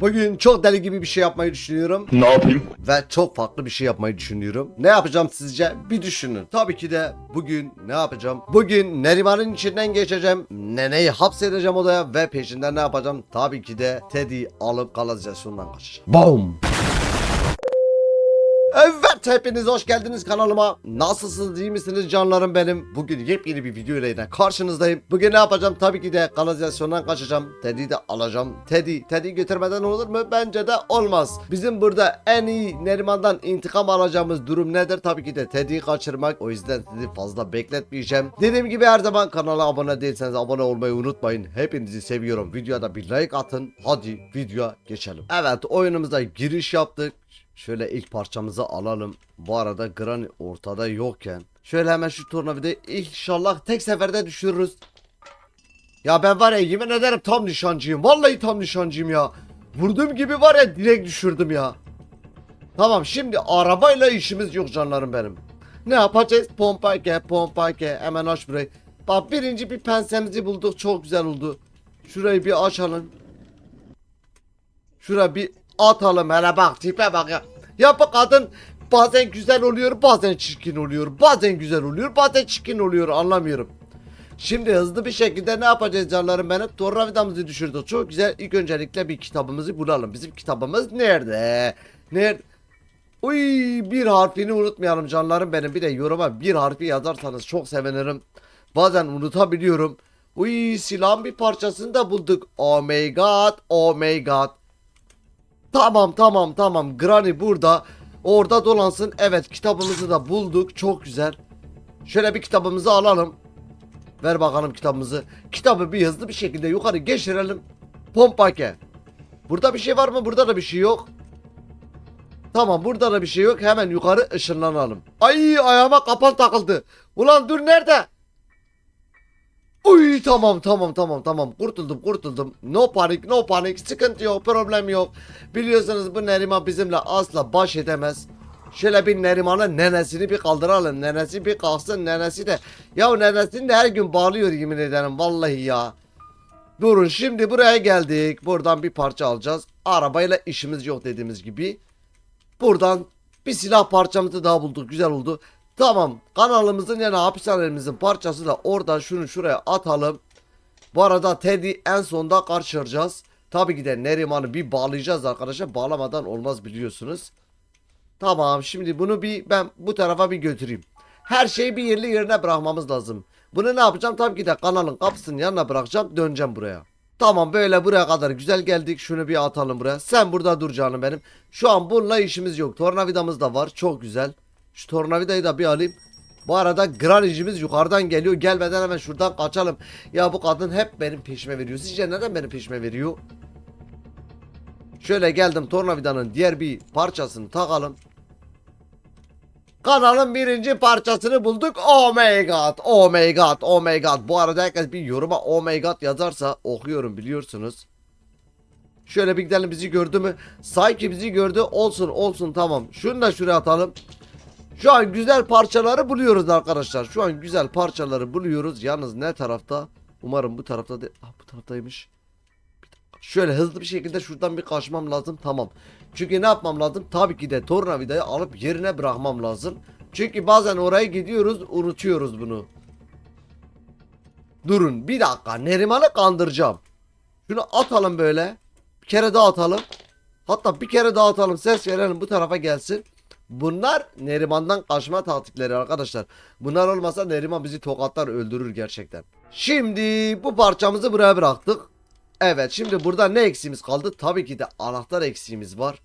Bugün çok deli gibi bir şey yapmayı düşünüyorum. Ne yapayım? Ve çok farklı bir şey yapmayı düşünüyorum. Ne yapacağım sizce? Bir düşünün. Tabii ki de bugün ne yapacağım? Bugün Neriman'ın içinden geçeceğim. Neneyi hapsedeceğim odaya ve peşinden ne yapacağım? Tabii ki de Teddy alıp kanalizasyondan kaçacağım. Boom! Evet hepiniz hoş geldiniz kanalıma. Nasılsınız iyi misiniz canlarım benim? Bugün yepyeni bir video ile yine karşınızdayım. Bugün ne yapacağım? Tabii ki de kanalizasyondan kaçacağım. Teddy'yi de alacağım. Teddy, Teddy götürmeden olur mu? Bence de olmaz. Bizim burada en iyi Neriman'dan intikam alacağımız durum nedir? Tabii ki de Teddy'yi kaçırmak. O yüzden sizi fazla bekletmeyeceğim. Dediğim gibi her zaman kanala abone değilseniz abone olmayı unutmayın. Hepinizi seviyorum. Videoya da bir like atın. Hadi videoya geçelim. Evet oyunumuza giriş yaptık. Şöyle ilk parçamızı alalım. Bu arada Granny ortada yokken. Şöyle hemen şu tornavidayı inşallah tek seferde düşürürüz. Ya ben var ya yemin ederim tam nişancıyım. Vallahi tam nişancıyım ya. Vurduğum gibi var ya direkt düşürdüm ya. Tamam şimdi arabayla işimiz yok canlarım benim. Ne yapacağız? Pompa ke pompa ke hemen aç burayı. Bak birinci bir pensemizi bulduk çok güzel oldu. Şurayı bir açalım. Şura bir atalım hele bak tipe bak ya. Ya bu kadın bazen güzel oluyor bazen çirkin oluyor. Bazen güzel oluyor bazen çirkin oluyor anlamıyorum. Şimdi hızlı bir şekilde ne yapacağız canlarım benim? Tornavidamızı düşürdük. Çok güzel. İlk öncelikle bir kitabımızı bulalım. Bizim kitabımız nerede? Nerede? Uy bir harfini unutmayalım canlarım benim. Bir de yoruma bir harfi yazarsanız çok sevinirim. Bazen unutabiliyorum. Uy silahın bir parçasını da bulduk. Oh my god. Oh my god. Tamam tamam tamam. Granny burada. Orada dolansın. Evet kitabımızı da bulduk. Çok güzel. Şöyle bir kitabımızı alalım. Ver bakalım kitabımızı. Kitabı bir hızlı bir şekilde yukarı geçirelim. Pompake. Burada bir şey var mı? Burada da bir şey yok. Tamam burada da bir şey yok. Hemen yukarı ışınlanalım. Ay ayağıma kapan takıldı. Ulan dur nerede? Uy tamam tamam tamam tamam kurtuldum kurtuldum. No panik no panik sıkıntı yok problem yok. Biliyorsunuz bu Neriman bizimle asla baş edemez. Şöyle bir Neriman'ın nenesini bir kaldıralım. Nenesi bir kalksın nenesi de. Ya nenesini de her gün bağlıyor yemin ederim vallahi ya. Durun şimdi buraya geldik. Buradan bir parça alacağız. Arabayla işimiz yok dediğimiz gibi. Buradan bir silah parçamızı daha bulduk. Güzel oldu. Tamam kanalımızın yani hapishanemizin parçası da oradan şunu şuraya atalım. Bu arada Teddy en sonda karşılayacağız. Tabii ki de Neriman'ı bir bağlayacağız arkadaşlar. Bağlamadan olmaz biliyorsunuz. Tamam şimdi bunu bir ben bu tarafa bir götüreyim. Her şeyi bir yerli yerine bırakmamız lazım. Bunu ne yapacağım? Tabii ki de kanalın kapısının yanına bırakacağım. Döneceğim buraya. Tamam böyle buraya kadar güzel geldik. Şunu bir atalım buraya. Sen burada dur canım benim. Şu an bununla işimiz yok. Tornavidamız da var. Çok güzel. Şu tornavidayı da bir alayım. Bu arada Granny'cimiz yukarıdan geliyor. Gelmeden hemen şuradan kaçalım. Ya bu kadın hep benim peşime veriyor. Sizce neden benim peşime veriyor? Şöyle geldim tornavidanın diğer bir parçasını takalım. Kanalın birinci parçasını bulduk. Oh my god. Oh my god. Oh my god. Bu arada herkes bir yoruma oh my god yazarsa okuyorum biliyorsunuz. Şöyle bir gidelim bizi gördü mü? Sanki bizi gördü. Olsun olsun tamam. Şunu da şuraya atalım. Şu an güzel parçaları buluyoruz arkadaşlar. Şu an güzel parçaları buluyoruz. Yalnız ne tarafta? Umarım bu tarafta değil. Ah bu taraftaymış. Şöyle hızlı bir şekilde şuradan bir kaçmam lazım. Tamam. Çünkü ne yapmam lazım? Tabii ki de tornavidayı alıp yerine bırakmam lazım. Çünkü bazen oraya gidiyoruz unutuyoruz bunu. Durun bir dakika. Neriman'ı kandıracağım. Şunu atalım böyle. Bir kere daha atalım. Hatta bir kere daha atalım. Ses verelim bu tarafa gelsin. Bunlar Neriman'dan kaçma taktikleri arkadaşlar. Bunlar olmasa Neriman bizi tokatlar öldürür gerçekten. Şimdi bu parçamızı buraya bıraktık. Evet şimdi burada ne eksiğimiz kaldı? Tabii ki de anahtar eksiğimiz var.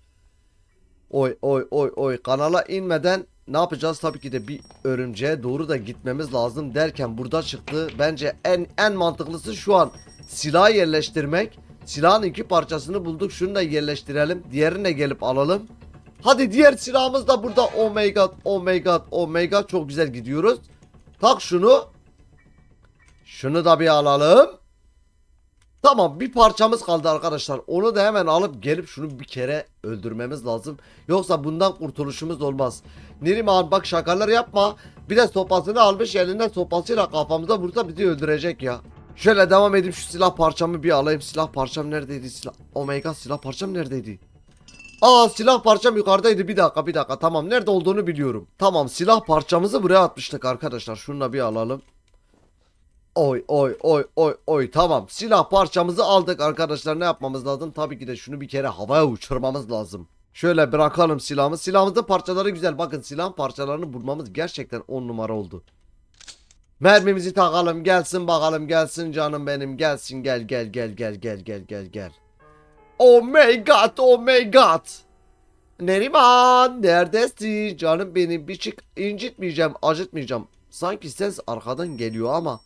Oy oy oy oy kanala inmeden ne yapacağız? Tabii ki de bir örümceğe doğru da gitmemiz lazım derken burada çıktı. Bence en en mantıklısı şu an silah yerleştirmek. Silahın iki parçasını bulduk. Şunu da yerleştirelim. Diğerini de gelip alalım. Hadi diğer silahımız da burada. Oh my god, oh my god, oh my god. Çok güzel gidiyoruz. Tak şunu. Şunu da bir alalım. Tamam bir parçamız kaldı arkadaşlar. Onu da hemen alıp gelip şunu bir kere öldürmemiz lazım. Yoksa bundan kurtuluşumuz olmaz. Neriman bak şakalar yapma. Bir de sopasını almış elinden sopasıyla kafamıza vursa bizi öldürecek ya. Şöyle devam edeyim şu silah parçamı bir alayım. Silah parçam neredeydi? Silah... Oh silah parçam neredeydi? Aa silah parçam yukarıdaydı. Bir dakika bir dakika. Tamam nerede olduğunu biliyorum. Tamam silah parçamızı buraya atmıştık arkadaşlar. Şunu bir alalım. Oy oy oy oy oy. Tamam silah parçamızı aldık arkadaşlar. Ne yapmamız lazım? Tabii ki de şunu bir kere havaya uçurmamız lazım. Şöyle bırakalım silahımı. Silahımızın parçaları güzel. Bakın silahın parçalarını bulmamız gerçekten 10 numara oldu. Mermimizi takalım. Gelsin bakalım. Gelsin canım benim. Gelsin. Gel gel gel gel gel gel gel gel Oh my god oh my god Neriman neredesin canım benim bir çık incitmeyeceğim acıtmayacağım Sanki ses arkadan geliyor ama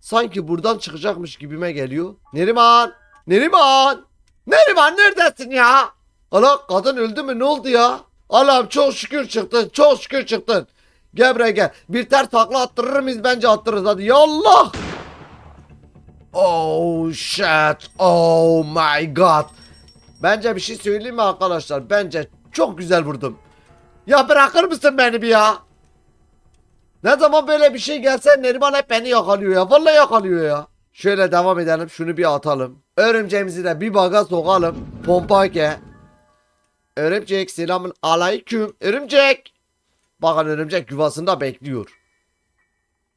Sanki buradan çıkacakmış gibime geliyor. Neriman! Neriman! Neriman neredesin ya? Allah kadın öldü mü ne oldu ya? Allah'ım çok şükür çıktın çok şükür çıktın. Gel buraya gel. Bir ter takla attırır mıyız bence attırırız hadi. Ya Allah! Oh shit. Oh my god. Bence bir şey söyleyeyim mi arkadaşlar? Bence çok güzel vurdum. Ya bırakır mısın beni bir ya? Ne zaman böyle bir şey gelse Neriman hep beni yakalıyor ya. Vallahi yakalıyor ya. Şöyle devam edelim. Şunu bir atalım. Örümceğimizi de bir baga sokalım. Pompake. Örümcek selamın aleyküm. Örümcek. Bakın örümcek yuvasında bekliyor.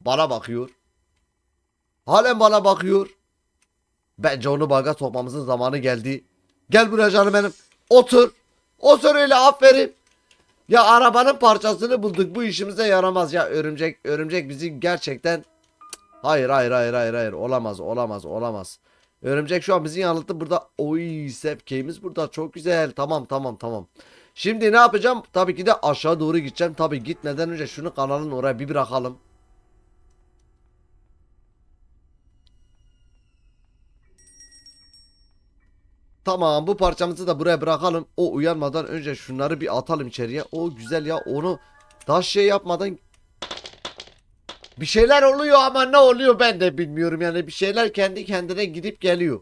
Bana bakıyor. Halen bana bakıyor. Bence onu baga sokmamızın zamanı geldi. Gel buraya canım benim. Otur. Otur öyle aferin. Ya arabanın parçasını bulduk. Bu işimize yaramaz ya. Örümcek örümcek bizi gerçekten Hayır hayır hayır hayır hayır. Olamaz olamaz olamaz. Örümcek şu an bizi yanılttı. Burada oy sepkeyimiz burada. Çok güzel. Tamam tamam tamam. Şimdi ne yapacağım? Tabii ki de aşağı doğru gideceğim. Tabii gitmeden önce şunu kanalın oraya bir bırakalım. Tamam bu parçamızı da buraya bırakalım. O uyanmadan önce şunları bir atalım içeriye. O güzel ya onu daha şey yapmadan bir şeyler oluyor ama ne oluyor ben de bilmiyorum yani bir şeyler kendi kendine gidip geliyor.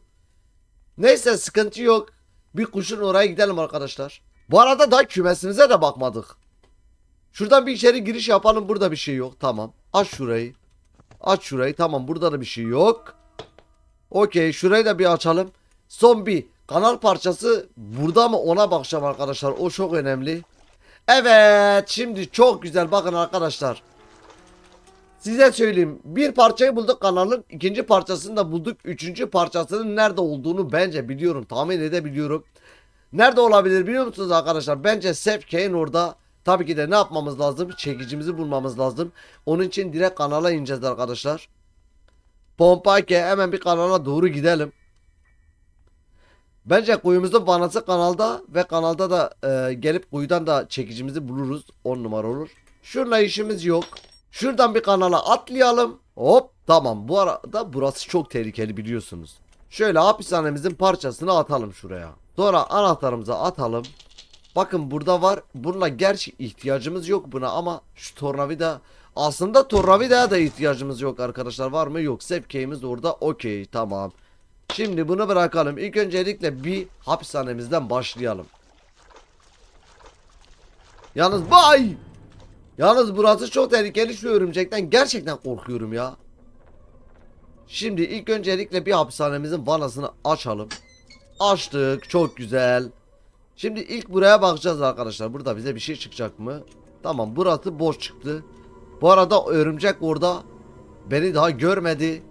Neyse sıkıntı yok. Bir kuşun oraya gidelim arkadaşlar. Bu arada daha kümesimize de bakmadık. Şuradan bir içeri giriş yapalım. Burada bir şey yok. Tamam. Aç şurayı. Aç şurayı. Tamam burada da bir şey yok. Okey şurayı da bir açalım. Son kanal parçası burada mı ona bakacağım arkadaşlar. O çok önemli. Evet şimdi çok güzel bakın arkadaşlar. Size söyleyeyim. Bir parçayı bulduk kanalın. ikinci parçasını da bulduk. Üçüncü parçasının nerede olduğunu bence biliyorum. Tahmin edebiliyorum. Nerede olabilir biliyor musunuz arkadaşlar? Bence Sefke'nin orada. Tabii ki de ne yapmamız lazım? Çekicimizi bulmamız lazım. Onun için direkt kanala ineceğiz arkadaşlar. Pompake hemen bir kanala doğru gidelim. Bence kuyumuzun vanası kanalda ve kanalda da e, gelip kuyudan da çekicimizi buluruz. 10 numara olur. Şunla işimiz yok. Şuradan bir kanala atlayalım. Hop tamam bu arada burası çok tehlikeli biliyorsunuz. Şöyle hapishanemizin parçasını atalım şuraya. Sonra anahtarımızı atalım. Bakın burada var. Bununla gerçi ihtiyacımız yok buna ama şu tornavida aslında tornavidaya da ihtiyacımız yok arkadaşlar. Var mı? Yok. Sepkeyimiz orada. Okey tamam. Şimdi bunu bırakalım. İlk öncelikle bir hapishanemizden başlayalım. Yalnız bay! Yalnız burası çok tehlikeli şu örümcekten gerçekten korkuyorum ya. Şimdi ilk öncelikle bir hapishanemizin vanasını açalım. Açtık çok güzel. Şimdi ilk buraya bakacağız arkadaşlar. Burada bize bir şey çıkacak mı? Tamam burası boş çıktı. Bu arada örümcek orada beni daha görmedi.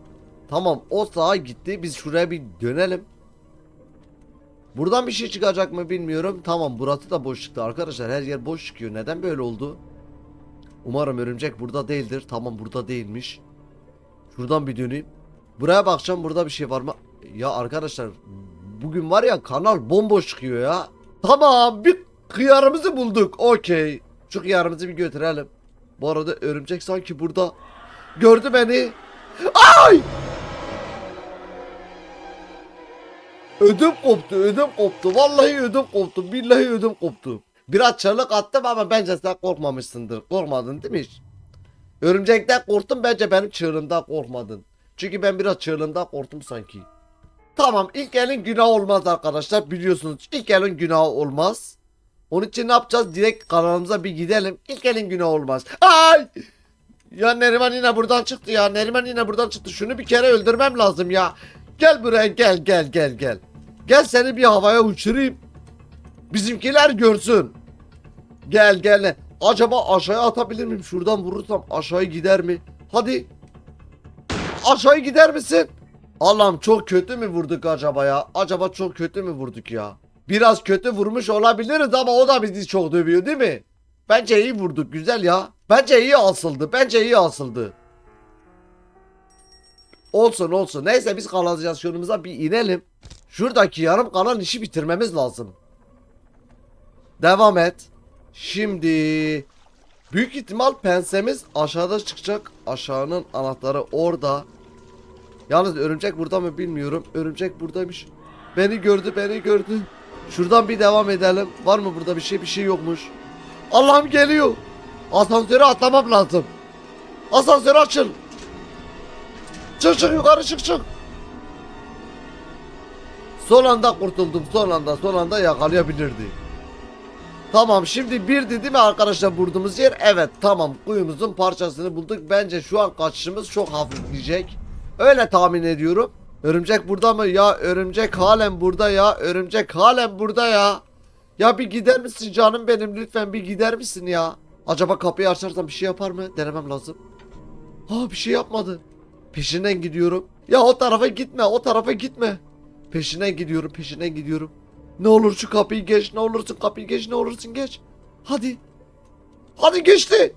Tamam o sağa gitti. Biz şuraya bir dönelim. Buradan bir şey çıkacak mı bilmiyorum. Tamam burası da boş çıktı arkadaşlar. Her yer boş çıkıyor. Neden böyle oldu? Umarım örümcek burada değildir. Tamam burada değilmiş. Şuradan bir döneyim. Buraya bakacağım burada bir şey var mı? Ya arkadaşlar bugün var ya kanal bomboş çıkıyor ya. Tamam bir kıyarımızı bulduk. Okey. Şu kıyarımızı bir götürelim. Bu arada örümcek sanki burada gördü beni. Ay! Ödüm koptu, ödüm koptu. Vallahi ödüm koptu. Billahi ödüm koptu. Biraz çığlık attım ama bence sen korkmamışsındır. Korkmadın değil mi hiç? Örümcekten korktum bence benim çığlığımdan korkmadın. Çünkü ben biraz çığlığımdan korktum sanki. Tamam ilk elin günah olmaz arkadaşlar biliyorsunuz ilk elin günah olmaz. Onun için ne yapacağız? Direkt kanalımıza bir gidelim. İlk elin günah olmaz. Ay! Ya Neriman yine buradan çıktı ya. Neriman yine buradan çıktı. Şunu bir kere öldürmem lazım ya. Gel buraya gel gel gel gel. Gel seni bir havaya uçurayım. Bizimkiler görsün. Gel gel. Acaba aşağıya atabilir miyim? Şuradan vurursam aşağı gider mi? Hadi. Aşağı gider misin? Allah'ım çok kötü mü vurduk acaba ya? Acaba çok kötü mü vurduk ya? Biraz kötü vurmuş olabiliriz ama o da bizi çok dövüyor değil mi? Bence iyi vurduk güzel ya. Bence iyi asıldı. Bence iyi asıldı. Olsun olsun. Neyse biz kanalizasyonumuza bir inelim. Şuradaki yarım kalan işi bitirmemiz lazım. Devam et. Şimdi büyük ihtimal pensemiz aşağıda çıkacak. Aşağının anahtarı orada. Yalnız örümcek burada mı bilmiyorum. Örümcek buradaymış. Beni gördü, beni gördü. Şuradan bir devam edelim. Var mı burada bir şey? Bir şey yokmuş. Allah'ım geliyor. Asansöre atlamam lazım. Asansör açın. Çık çık yukarı çık çık. Son anda kurtuldum. Son anda son anda yakalayabilirdi. Tamam şimdi birdi değil mi arkadaşlar vurduğumuz yer? Evet tamam kuyumuzun parçasını bulduk. Bence şu an kaçışımız çok hafifleyecek. Öyle tahmin ediyorum. Örümcek burada mı? Ya örümcek halen burada ya. Örümcek halen burada ya. Ya bir gider misin canım benim lütfen bir gider misin ya? Acaba kapıyı açarsam bir şey yapar mı? Denemem lazım. Ha bir şey yapmadı. Peşinden gidiyorum. Ya o tarafa gitme o tarafa gitme. Peşinden gidiyorum peşinden gidiyorum. Ne olur şu kapıyı geç ne olursun kapıyı geç ne olursun geç. Hadi. Hadi geçti.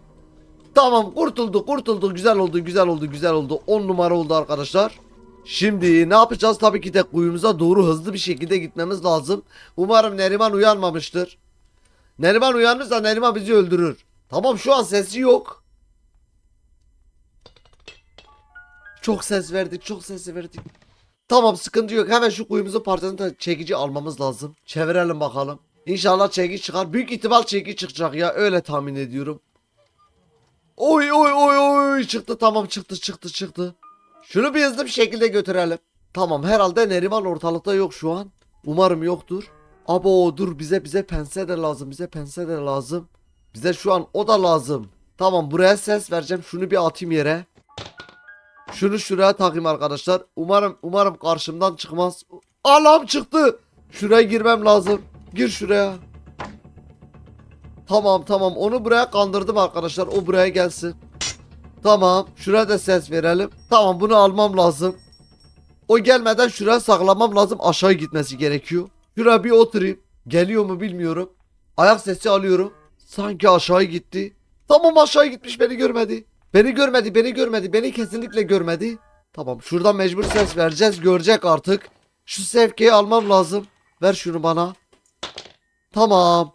Tamam kurtuldu kurtuldu güzel oldu güzel oldu güzel oldu 10 numara oldu arkadaşlar. Şimdi ne yapacağız tabii ki de kuyumuza doğru hızlı bir şekilde gitmemiz lazım. Umarım Neriman uyanmamıştır. Neriman uyanırsa Neriman bizi öldürür. Tamam şu an sesi yok. Çok ses verdik çok ses verdik. Tamam sıkıntı yok hemen şu kuyumuzu parçasını da çekici almamız lazım. Çevirelim bakalım. İnşallah çekici çıkar. Büyük ihtimal çekici çıkacak ya öyle tahmin ediyorum. Oy oy oy oy çıktı tamam çıktı çıktı çıktı. Şunu bir hızlı bir şekilde götürelim. Tamam herhalde Neriman ortalıkta yok şu an. Umarım yoktur. Abo dur bize bize pense de lazım bize pense de lazım. Bize şu an o da lazım. Tamam buraya ses vereceğim şunu bir atayım yere. Şunu şuraya takayım arkadaşlar. Umarım umarım karşımdan çıkmaz. Allah'ım çıktı. Şuraya girmem lazım. Gir şuraya. Tamam tamam onu buraya kandırdım arkadaşlar. O buraya gelsin. Tamam şuraya da ses verelim. Tamam bunu almam lazım. O gelmeden şuraya saklamam lazım. Aşağı gitmesi gerekiyor. Şuraya bir oturayım. Geliyor mu bilmiyorum. Ayak sesi alıyorum. Sanki aşağı gitti. Tamam aşağı gitmiş beni görmedi. Beni görmedi beni görmedi. Beni kesinlikle görmedi. Tamam şuradan mecbur ses vereceğiz. Görecek artık. Şu sevkiyi almam lazım. Ver şunu bana. Tamam.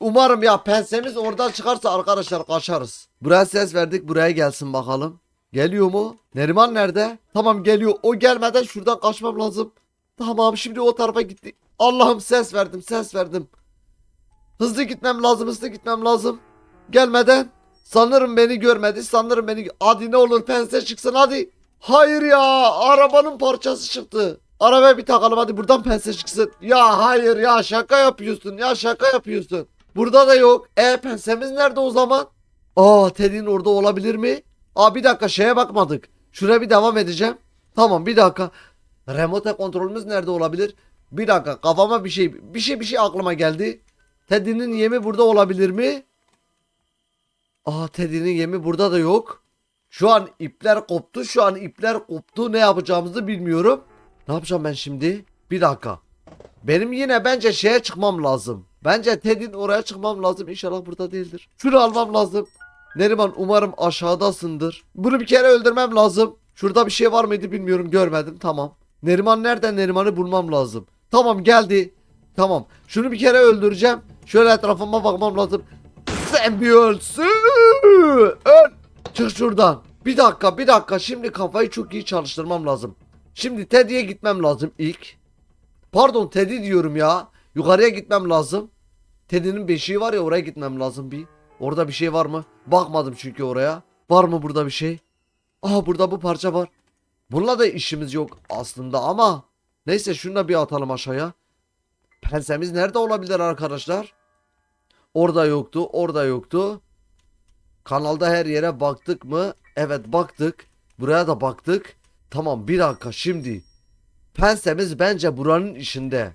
Umarım ya pensemiz oradan çıkarsa arkadaşlar kaçarız. Buraya ses verdik buraya gelsin bakalım. Geliyor mu? Neriman nerede? Tamam geliyor. O gelmeden şuradan kaçmam lazım. Tamam şimdi o tarafa gitti. Allah'ım ses verdim ses verdim. Hızlı gitmem lazım hızlı gitmem lazım. Gelmeden. Sanırım beni görmedi sanırım beni. Hadi ne olur pense çıksın hadi. Hayır ya arabanın parçası çıktı. Arabaya bir takalım hadi buradan pense çıksın. Ya hayır ya şaka yapıyorsun ya şaka yapıyorsun. Burada da yok. E pensemiz nerede o zaman? Aa Teddy'nin orada olabilir mi? Aa bir dakika şeye bakmadık. Şuraya bir devam edeceğim. Tamam bir dakika. Remote kontrolümüz nerede olabilir? Bir dakika kafama bir şey bir şey bir şey aklıma geldi. Teddy'nin yemi burada olabilir mi? Aa Teddy'nin yemi burada da yok. Şu an ipler koptu. Şu an ipler koptu. Ne yapacağımızı bilmiyorum. Ne yapacağım ben şimdi? Bir dakika. Benim yine bence şeye çıkmam lazım. Bence Ted'in oraya çıkmam lazım. İnşallah burada değildir. Şunu almam lazım. Neriman umarım aşağıdasındır. Bunu bir kere öldürmem lazım. Şurada bir şey var mıydı bilmiyorum görmedim. Tamam. Neriman nerede? Neriman'ı bulmam lazım. Tamam geldi. Tamam. Şunu bir kere öldüreceğim. Şöyle etrafıma bakmam lazım. Ölsün. Öl. Çık şuradan. Bir dakika bir dakika. Şimdi kafayı çok iyi çalıştırmam lazım. Şimdi Teddy'ye gitmem lazım ilk. Pardon Teddy diyorum ya. Yukarıya gitmem lazım. Teddy'nin beşiği var ya oraya gitmem lazım bir. Orada bir şey var mı? Bakmadım çünkü oraya. Var mı burada bir şey? Aha burada bu parça var. Bununla da işimiz yok aslında ama. Neyse şunu da bir atalım aşağıya. Pensemiz nerede olabilir arkadaşlar? Orada yoktu. Orada yoktu. Kanalda her yere baktık mı? Evet baktık. Buraya da baktık. Tamam bir dakika şimdi. Pensemiz bence buranın içinde.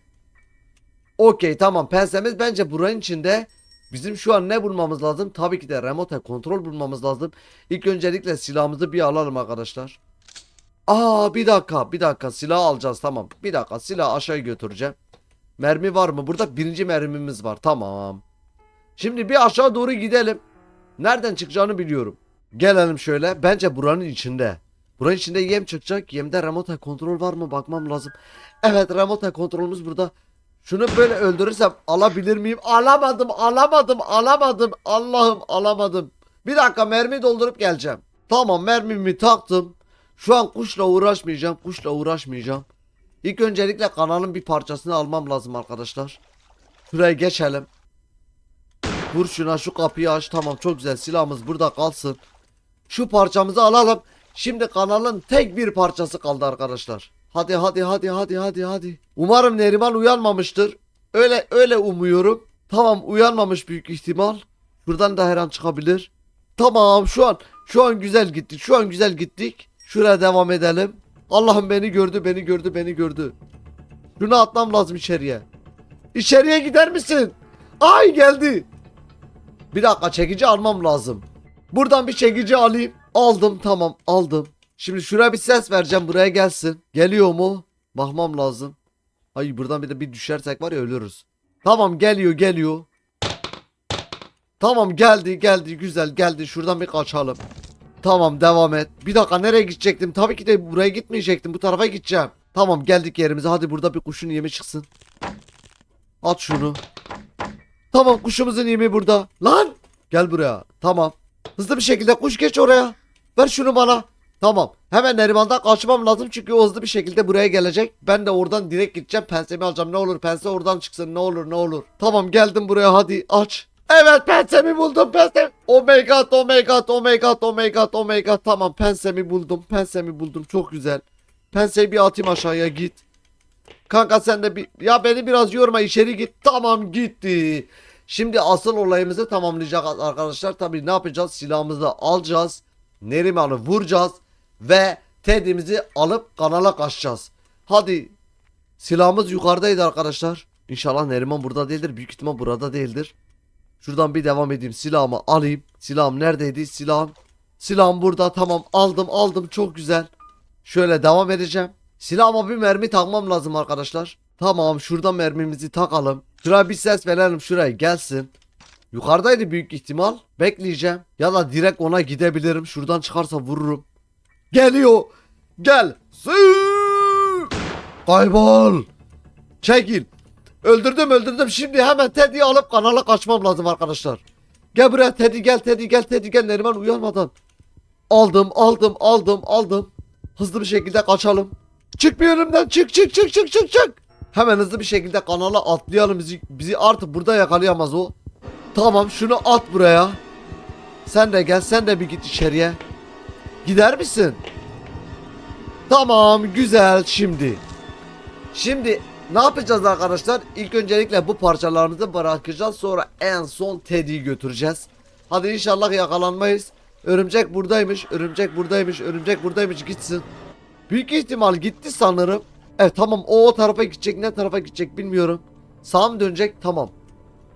Okey tamam pensemiz bence buranın içinde. Bizim şu an ne bulmamız lazım? Tabii ki de remote kontrol bulmamız lazım. İlk öncelikle silahımızı bir alalım arkadaşlar. Aa bir dakika bir dakika silah alacağız tamam. Bir dakika silah aşağı götüreceğim. Mermi var mı? Burada birinci mermimiz var tamam. Şimdi bir aşağı doğru gidelim. Nereden çıkacağını biliyorum. Gelelim şöyle. Bence buranın içinde. Buranın içinde yem çıkacak. Yemde remote kontrol var mı bakmam lazım. Evet remote kontrolümüz burada. Şunu böyle öldürürsem alabilir miyim? Alamadım, alamadım, alamadım. Allah'ım alamadım. Bir dakika mermi doldurup geleceğim. Tamam mermimi taktım. Şu an kuşla uğraşmayacağım. Kuşla uğraşmayacağım. İlk öncelikle kanalın bir parçasını almam lazım arkadaşlar. Şuraya geçelim. Vur şuna şu kapıyı aç. Tamam çok güzel silahımız burada kalsın. Şu parçamızı alalım. Şimdi kanalın tek bir parçası kaldı arkadaşlar. Hadi hadi hadi hadi hadi hadi. Umarım Neriman uyanmamıştır. Öyle öyle umuyorum. Tamam uyanmamış büyük ihtimal. Buradan da her an çıkabilir. Tamam şu an şu an güzel gittik. Şu an güzel gittik. Şuraya devam edelim. Allah'ım beni gördü beni gördü beni gördü. Şunu atmam lazım içeriye. İçeriye gider misin? Ay geldi. Bir dakika çekici almam lazım. Buradan bir çekici alayım. Aldım tamam aldım. Şimdi şuraya bir ses vereceğim buraya gelsin. Geliyor mu? Bakmam lazım. Ay buradan bir de bir düşersek var ya ölürüz. Tamam geliyor geliyor. Tamam geldi geldi güzel geldi şuradan bir kaçalım. Tamam devam et. Bir dakika nereye gidecektim? Tabii ki de buraya gitmeyecektim. Bu tarafa gideceğim. Tamam geldik yerimize. Hadi burada bir kuşun yemi çıksın. At şunu. Tamam kuşumuzun yemi burada. Lan! Gel buraya. Tamam. Hızlı bir şekilde kuş geç oraya. Ver şunu bana. Tamam. Hemen Neriman'dan kaçmam lazım çünkü o hızlı bir şekilde buraya gelecek. Ben de oradan direkt gideceğim. Pensemi alacağım. Ne olur pense oradan çıksın. Ne olur ne olur. Tamam geldim buraya hadi aç. Evet pensemi buldum pensemi. Oh my god oh my god oh my god oh my god oh my god. Tamam pensemi buldum. Pensemi buldum. Çok güzel. Penseyi bir atayım aşağıya git. Kanka sen de bir ya beni biraz yorma içeri git. Tamam gitti. Şimdi asıl olayımızı tamamlayacağız arkadaşlar. Tabii ne yapacağız? Silahımızı alacağız. Neriman'ı vuracağız. Ve Teddy'mizi alıp kanala kaçacağız. Hadi. Silahımız yukarıdaydı arkadaşlar. İnşallah Neriman burada değildir. Büyük ihtimal burada değildir. Şuradan bir devam edeyim. Silahımı alayım. Silahım neredeydi? Silahım. Silahım burada. Tamam aldım aldım. Çok güzel. Şöyle devam edeceğim. Silahıma bir mermi takmam lazım arkadaşlar. Tamam şuradan mermimizi takalım. Şuraya bir ses verelim şuraya gelsin. Yukarıdaydı büyük ihtimal. Bekleyeceğim. Ya da direkt ona gidebilirim. Şuradan çıkarsa vururum. Geliyor. Gel. Kaybol. Çekil. Öldürdüm öldürdüm. Şimdi hemen Teddy'yi alıp kanala kaçmam lazım arkadaşlar. Gel buraya Teddy gel Teddy gel Teddy gel Neriman uyanmadan. Aldım aldım aldım aldım. Hızlı bir şekilde kaçalım. Çık bir önümden çık çık çık çık çık çık. Hemen hızlı bir şekilde kanala atlayalım bizi, bizi artık burada yakalayamaz o. Tamam şunu at buraya. Sen de gel sen de bir git içeriye. Gider misin? Tamam güzel şimdi. Şimdi ne yapacağız arkadaşlar? İlk öncelikle bu parçalarımızı bırakacağız. Sonra en son Teddy'yi götüreceğiz. Hadi inşallah yakalanmayız. Örümcek buradaymış, örümcek buradaymış, örümcek buradaymış gitsin. Büyük ihtimal gitti sanırım. Evet tamam o o tarafa gidecek ne tarafa gidecek bilmiyorum. Sağa mı dönecek? Tamam.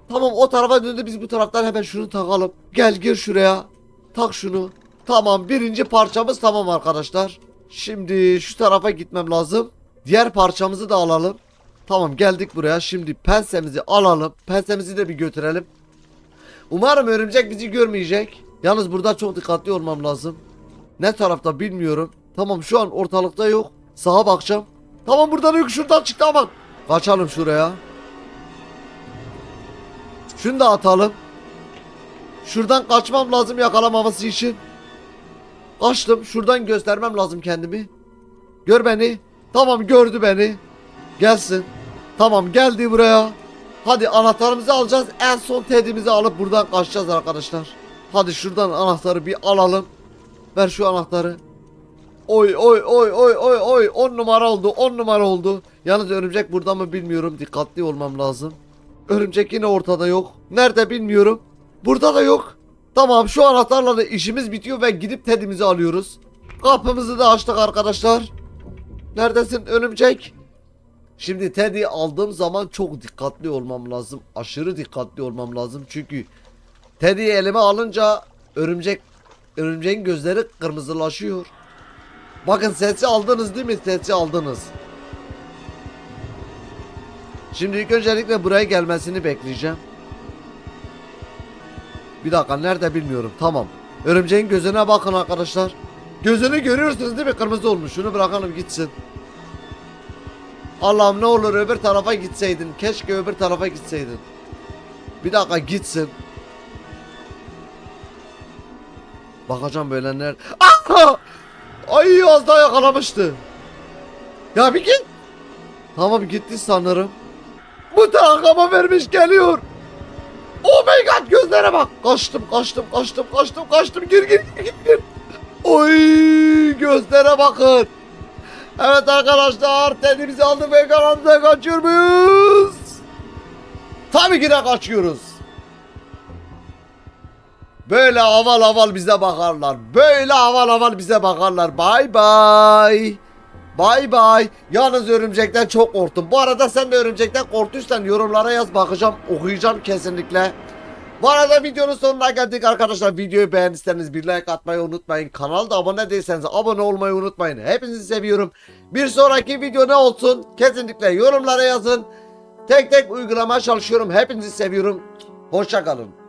Tamam o tarafa döndü biz bu taraftan hemen şunu takalım. Gel gir şuraya. Tak şunu. Tamam birinci parçamız tamam arkadaşlar. Şimdi şu tarafa gitmem lazım. Diğer parçamızı da alalım. Tamam geldik buraya. Şimdi pensemizi alalım. Pensemizi de bir götürelim. Umarım örümcek bizi görmeyecek. Yalnız burada çok dikkatli olmam lazım. Ne tarafta bilmiyorum. Tamam şu an ortalıkta yok. Sağa bakacağım. Tamam burada da yok şuradan çıktı aman. Kaçalım şuraya. Şunu da atalım. Şuradan kaçmam lazım yakalamaması için. Kaçtım. Şuradan göstermem lazım kendimi. Gör beni. Tamam gördü beni. Gelsin. Tamam geldi buraya. Hadi anahtarımızı alacağız. En son tedimizi alıp buradan kaçacağız arkadaşlar. Hadi şuradan anahtarı bir alalım. Ver şu anahtarı. Oy oy oy oy oy oy 10 numara oldu 10 numara oldu. Yalnız örümcek burada mı bilmiyorum dikkatli olmam lazım. Örümcek yine ortada yok. Nerede bilmiyorum. Burada da yok. Tamam şu anahtarla da işimiz bitiyor ve gidip Teddy'mizi alıyoruz. Kapımızı da açtık arkadaşlar. Neredesin örümcek? Şimdi Teddy'yi aldığım zaman çok dikkatli olmam lazım. Aşırı dikkatli olmam lazım. Çünkü Teddy'yi elime alınca örümcek örümceğin gözleri kırmızılaşıyor. Bakın sesi aldınız değil mi? Sesi aldınız. Şimdi ilk öncelikle buraya gelmesini bekleyeceğim. Bir dakika nerede bilmiyorum. Tamam. Örümceğin gözüne bakın arkadaşlar. Gözünü görüyorsunuz değil mi? Kırmızı olmuş. Şunu bırakalım gitsin. Allah'ım ne olur öbür tarafa gitseydin. Keşke öbür tarafa gitseydin. Bir dakika gitsin. Bakacağım böyle nerede. Ah! Ay az daha yakalamıştı. Ya bir git. Tamam gitti sanırım. Bu da arkama vermiş geliyor. Oh my god gözlere bak. Kaçtım kaçtım kaçtım kaçtım kaçtım gir gir gir gir. Oy gözlere bakın. Evet arkadaşlar tedbirimizi aldık ve kanalımıza kaçıyor muyuz? Tabii ki de kaçıyoruz. Böyle aval aval bize bakarlar. Böyle aval aval bize bakarlar. Bay bay. Bay bay. Yalnız örümcekten çok korktum. Bu arada sen de örümcekten korktuysan yorumlara yaz bakacağım. Okuyacağım kesinlikle. Bu arada videonun sonuna geldik arkadaşlar. Videoyu beğendiyseniz bir like atmayı unutmayın. Kanala da abone değilseniz abone olmayı unutmayın. Hepinizi seviyorum. Bir sonraki video ne olsun? Kesinlikle yorumlara yazın. Tek tek uygulamaya çalışıyorum. Hepinizi seviyorum. Hoşçakalın.